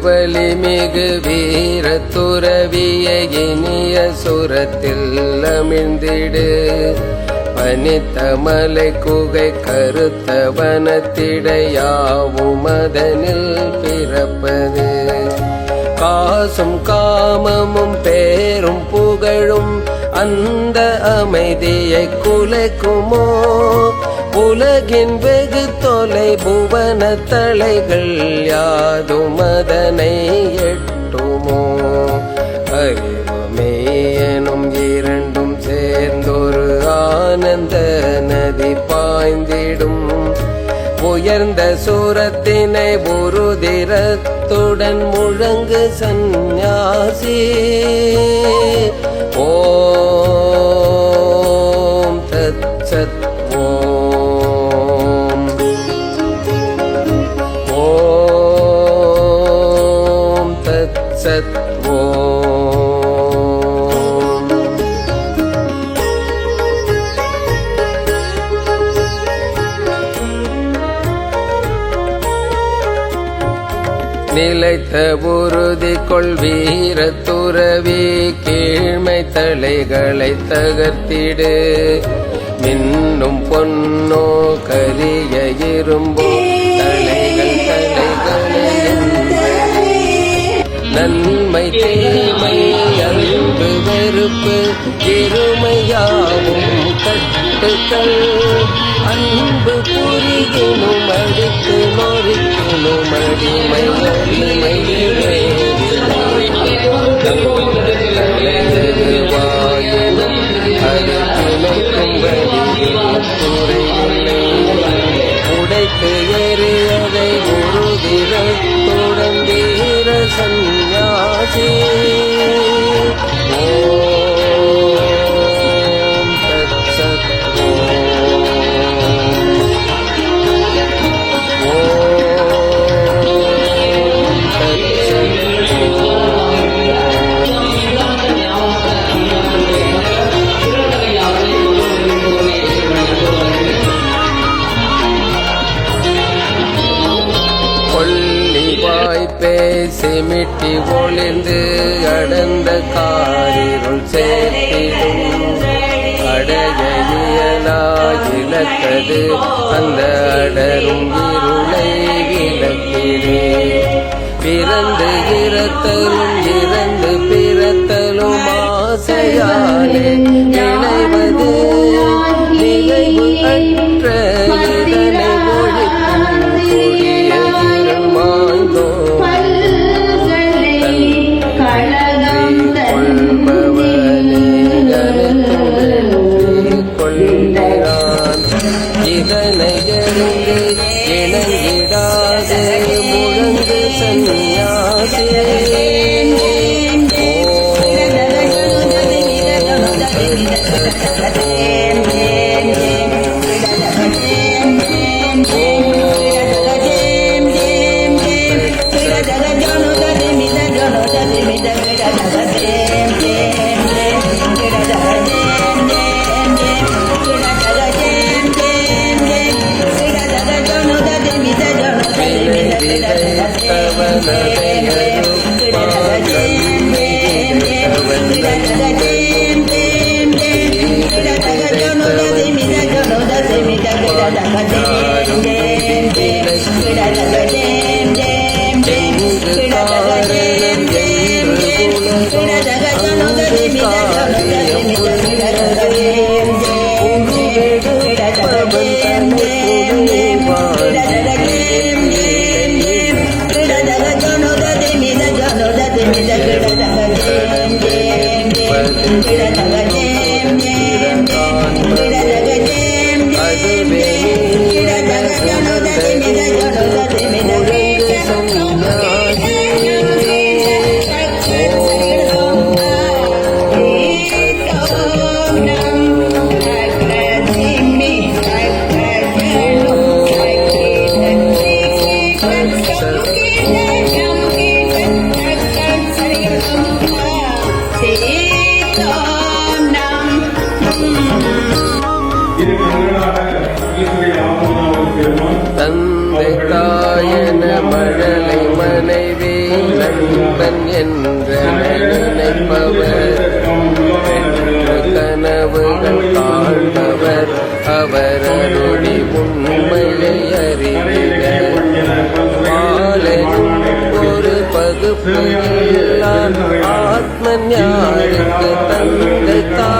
வீரவலி மிகு வீர துறவிய இனிய சுரத்தில் அமிழ்ந்திடு. பனித்த மலை குகை கருத்த வனத்திடையாவும் அதனில் பிறப்பது. காசும் காமமும் பேரும் புகழும் அந்த அமைதியை குலைக்குமோ? உலகின் வெகு தொலை புவன தலைகள் யாதும் அதனை எட்டுமோ? அறிவுமே எனும் இரண்டும் சேர்ந்தொரு ஆனந்த நதி பாய்ந்திடும். உயர்ந்த சூரத்தினை ஒரு திரத்துடன் முழங்கு சந்நியாசி. ஓம் தத் நிலைத்த உறுதி கொள் துறவி கீழ்மை தலைகளை தகர்த்திடு. மின்னும் பொன்னோ கரிய இரும்போ தலைகள் தலைகளை. நன்மை தீமை வெறுப்பு இருமையாவும் தட்டுக்கள் அன்பு புரிகினும் அடித்து நொறுக்கினும் அடிமை அடிமை சிமிட்டி ஒளிந்து அடர்ந்த காரிருள் சேர்த்திடும். அடைய இயலா அந்த அடரும் இருளை விளக்கிறே பிறந்து இறத்தலும் இறந்து பிறத்தலும் ஆசையாலே. Amen. தந்தை தாயன மழலை மனைவி நண்பன் என்ற நினைப்பவர். கனவுகள் காண்பவர். அவர் அருளி உண்மையை அறிவினர் ஒரு பகுப்பு ஆத்ம ஞானிக்கு தந்தை தாய்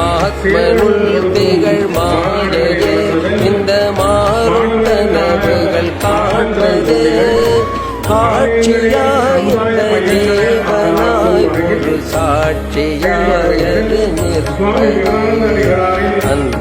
ஆத்மனுள் திகழ் மாலையே இந்த மாறும் நபுகள் காண்பது காட்சியாய் தேவனாய் ஒரு சாட்சியாயது நிற்பது அந்த